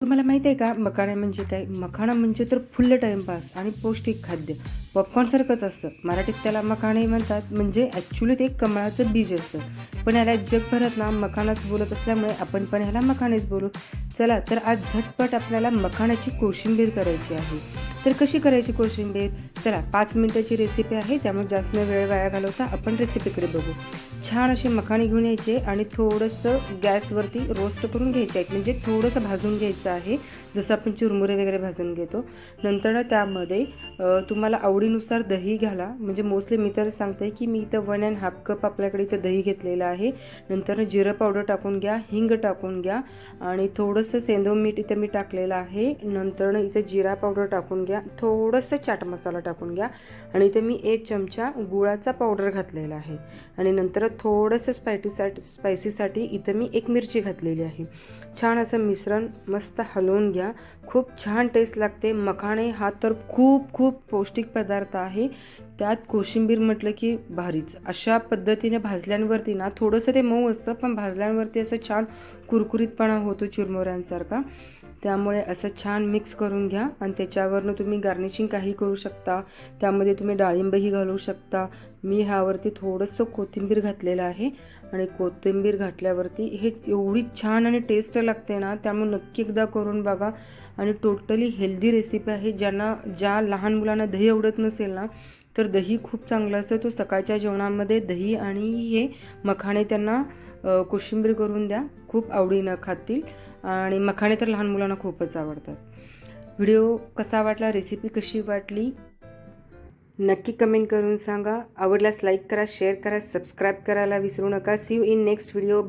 तुम्हाला माहिती आहे का मखाणा म्हणजे काय? मखाणा म्हणजे तर फुल्ल टाईमपास आणि पौष्टिक खाद्य. पॉपकॉर्नसारखंच असतं. मराठीत त्याला मखाणे म्हणतात. म्हणजे ॲक्च्युली ते कमळाचं बीज असतं. पण याला जगभरात ना मखाणाच बोलत असल्यामुळे आपण पण ह्याला मखाणेच बोलू. चला तर आज झटपट आपल्याला मखाण्याची कोशिंबीर करायची आहे. तर कशी करायची कोशिंबीर? चला पाच मिनिटाची रेसिपी आहे. त्यामुळे जास्त वेळ वाया घालवता आपण रेसिपीकडे बघू. छान असे मखाणे घेऊन यायचे आणि थोडंसं गॅसवरती रोस्ट करून घ्यायचे आहेत म्हणजे थोडंसं भाजून घ्यायचं आहे. जसं आपण चुरमुरे वगैरे भाजून घेतो. नंतर त्यामध्ये तुम्हाला आवडीनुसार दही घाला. म्हणजे मोस्टली मी तर सांगते की मी इथं वन अँड हाफ कप आपल्याकडे इथं दही घेतलेलं आहे. नंतर जिरं पावडर टाकून घ्या हिंग टाकून घ्या आणि थोडंसं सेंदो मीठ इथं मी टाकलेलं आहे. नंतर इथं जिरा पावडर टाकून घ्या. थोडंसं चाट मसाला टाकून घ्या. आणि इथं मी एक चमचा गुळाचा पावडर घातलेला आहे. आणि नंतर थोडंसं स्पायटीसाठी स्पायसीसाठी इथं मी एक मिरची घातलेली आहे. छान असं मिश्रण मस्त हलवून घ्या. खूप छान टेस्ट लागते. मखाणे हा तर खूप खूप पौष्टिक पदार्थ आहे. त्यात कोशिंबीर म्हटलं की भारीच. अशा पद्धतीने भाजल्यांवरती ना थोडंसं ते मऊ असतं पण भाजल्यांवरती असं छान कुरकुरीतपणा होतो चुरमुऱ्यांसारखा. त्यामुळे असं छान मिक्स करून घ्या आणि त्याच्यावरनं तुम्ही गार्निशिंग काही करू शकता. त्यामध्ये तुम्ही डाळिंबही घालू शकता. मी ह्यावरती थोडंसं कोथिंबीर घातलेला आहे आणि कोथिंबीर घातल्यावरती हे एवढी छान आणि टेस्ट लागते ना त्यामुळे नक्की एकदा करून बघा. आणि टोटली हेल्दी रेसिपी आहे. ज्यांना ज्या लहान मुलांना दही आवडत नसेल ना तर दही खूप चांगलं असतं. तो सकाळच्या जेवणामध्ये दही आणि हे मखाणे त्यांना कोशिंबीर करून द्या. खूप आवडीनं खातील. आणि मखाणे तर लहान मुलांना खूपच आवडतात. व्हिडिओ कसा वाटला? रेसिपी कशी वाटली? नक्की कमेंट करून सांगा. आवडल्यास लाईक करा शेअर करा सबस्क्राईब करायला विसरू नका. See you in next video